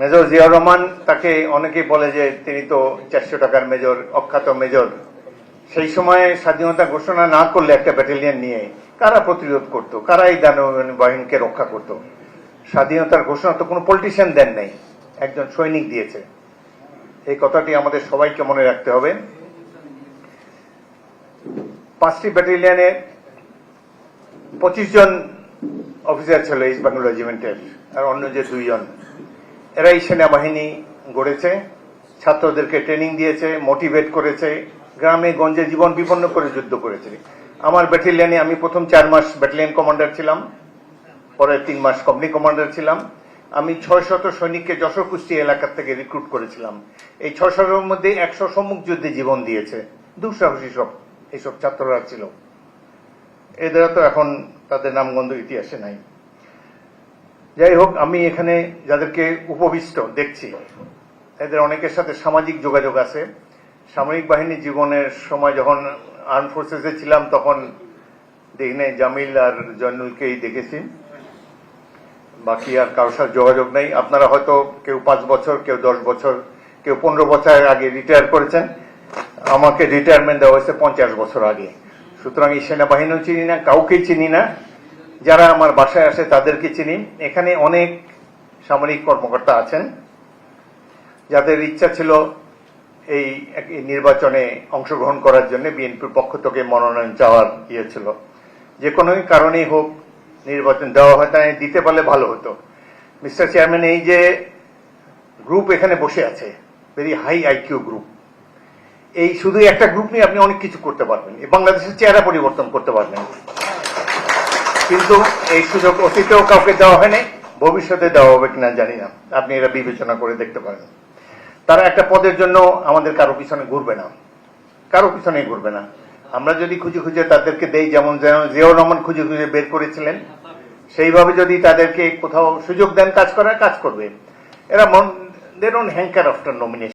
Major Ziaur Rahman তাকে অনেকেই বলে যে তিনি তো চারশো টাকার মেজর, অখ্যাত মেজর। সেই সময়ে স্বাধীনতা ঘোষণা না করলে একটা ব্যাটালিয়ন নিয়ে কারা প্রতিরোধ করত? কারা এই দানব বাহিনীকে রক্ষা করত? স্বাধীনতার ঘোষণা তো কোনো পলিটিশিয়ান দেন নাই, একজন সৈনিক দিয়েছে। এই কথাটি আমাদের সবাইকে মনে রাখতে হবে। পাঁচটি ব্যাটালিয়নে পঁচিশ জন অফিসার ছিল ইস্ট বেঙ্গল রেজিমেন্টের আর অন্য যে দুইজন এরাই সেনাবাহিনী গড়েছে, ছাত্রদেরকে ট্রেনিং দিয়েছে মোটিভেট করেছে, গ্রামে, গঞ্জে জীবন বিপন্ন করে যুদ্ধ করেছে। আমার ব্যাটালিয়নে আমি প্রথম চার মাস ব্যাটালিয়ন কমান্ডার ছিলাম, পরে তিন মাস কোম্পানি কমান্ডার ছিলাম। আমি ছয় শত সৈনিককে যশোর কুষ্টি থেকে রিক্রুট করেছিলাম। এই ছয় শতের মধ্যে একশো সম্মুখ যুদ্ধে জীবন দিয়েছে। দুঃসাহসী সব, এইসব ছাত্ররা ছিল। এদের তো এখন তাদের নামগন্ধ ইতিহাসে নাই। যাই হোক আমি এখানে যাদেরকে উপবিষ্ট দেখছি, এদের অনেকের সাথে সামাজিক যোগাযোগ আছে। সামরিক বাহিনী জীবনের সময় যখন আর্ম ফোর্সেসে ছিলাম, তখন দেখি নাই জামিল আর জয়নুলকেই দেখেছি। বাকি আর কারোর সাথে যোগাযোগ নেই। আপনারা হয়তো কেউ পাঁচ বছর, কেউ দশ বছর, কেউ পনেরো বছর আগে রিটায়ার করেছেন। আমাকে রিটায়ারমেন্ট দেওয়া হয়েছে পঞ্চাশ বছর আগে। সুতরাং এই সেনাবাহিনীও চিনি না, কাউকেই চিনি না। যারা আমার বাসায় আসে তাদেরকে চিনি। এখানে অনেক সামরিক কর্মকর্তা আছেন। যাদের ইচ্ছা ছিল এই নির্বাচনে অংশগ্রহণ করার জন্য বিএনপির পক্ষ থেকে মনোনয়ন চাওয়ার ইয়ে ছিল। যে কোনো কারণেই হোক নির্বাচন দেওয়া হয় তাই দিতে পারলে ভালো হতো। মিস্টার চেয়ারম্যান, এই যে গ্রুপ এখানে বসে আছে ভেরি হাই আইকিউ গ্রুপ এই শুধু একটা গ্রুপ নিয়ে আপনি অনেক কিছু করতে পারবেন। বাংলাদেশের চেহারা পরিবর্তন করতে পারবেন। কিন্তু এই সুযোগ অতীতেও কাউকে দেওয়া হয়নি, ভবিষ্যতে দেওয়া হবে কিনা জানি না। আপনি এটা বিবেচনা করে দেখতে পারেন। তারা একটা পদের জন্য আমাদের কারও পিছনে ঘুরবে না। কারও পিছনে ঘুরবে না। আমরা যদি খুঁজে খুঁজে তাদেরকে দেই, যেমন জিয়াউর রহমান খুঁজে খুঁজে বের করেছিলেন, সেইভাবে যদি তাদেরকে কোথাও সুযোগ দেন কাজ করার, কাজ করবে। এরা মন দে ডোন্ট হ্যাঙ্কার আফটার নমিনেশন